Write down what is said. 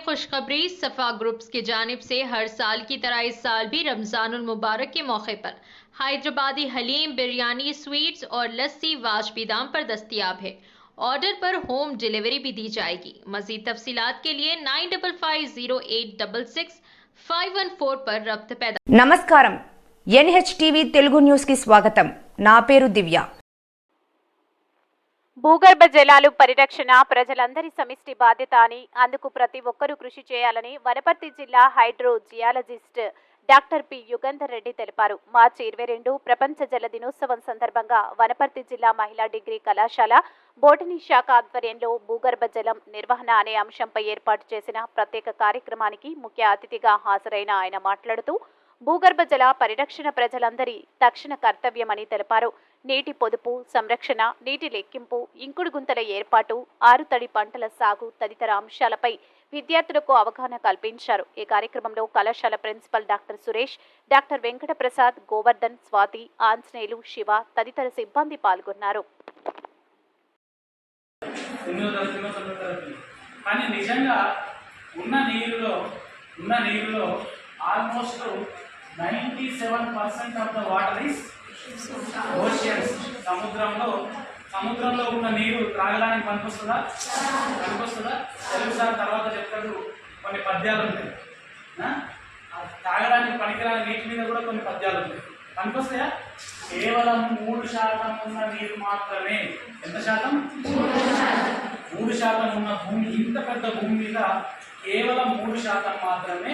खुशखबरी सफा ग्रुप्स की जानिब से हर साल की तरह इस साल भी रमजानुल मुबारक के मौके पर हैदराबादी हलीम बिरयानी स्वीट्स और लस्सी वाजबी दाम पर दस्तियाब है ऑर्डर पर होम डिलीवरी भी दी जाएगी मजीद तफसीलात के लिए nine double five zero eight double six five one four पर रब्त पैदा నమస్కారం ఎన్హెచ్ టీవీ తెలుగు న్యూస్కి స్వాగతం నా పేరు దివ్య భూగర్భ జలాలు పరిరక్షణ ప్రజలందరి సమిష్టి బాధ్యత అని అందుకు ప్రతి ఒక్కరూ కృషి చేయాలని వనపర్తి జిల్లా hydro geologist doctor P. Yugandhar Reddy తెలిపారు. మార్చి ఇరవై రెండు ప్రపంచ జల దినోత్సవం సందర్భంగా వనపర్తి జిల్లా మహిళా డిగ్రీ కళాశాల బోటనీ శాఖ ఆధ్వర్యంలో భూగర్భ జలం నిర్వహణ అనే అంశంపై ఏర్పాటు చేసిన ప్రత్యేక కార్యక్రమానికి ముఖ్య అతిథిగా హాజరైన ఆయన మాట్లాడుతూ భూగర్భ జల పరిరక్షణ ప్రజలందరి తక్షణ కర్తవ్యమని తెలిపారు. నీటి పొదుపు సంరక్షణ నీటి లెక్కింపు ఇంకుడు గుంతల ఏర్పాటు ఆరుతడి పంటల సాగు తదితర అంశాలపై విద్యార్థులకు అవగాహన కల్పించారు. ఈ కార్యక్రమంలో కళాశాల principal doctor Suresh doctor Venkata Prasad Govardhan Swathi Anjaneyulu Siva తదితర సిబ్బంది పాల్గొన్నారు. కానీ నిజంగా ఉన్న నీరులో ఉన్న నీరులో almost ninety seven percent of the water is oceans. సముద్రంలో సముద్రంలో ఉన్న నీరు త్రాగడానికి పనికొస్తుందా? పనికొస్తుందా? తెలుగు సార్ తర్వాత చెప్తాడు కొన్ని పద్యాలు ఉంటాయి. తాగడానికి పనికిరాని నీటి మీద కూడా కొన్ని పద్యాలు ఉంటాయి. పనికొస్తాయా? కేవలం మూడు శాతం ఉన్న నీరు మాత్రమే. ఎంత శాతం. మూడు శాతం ఉన్న భూమి ఇంత పెద్ద భూమి మీద కేవలం మూడు శాతం మాత్రమే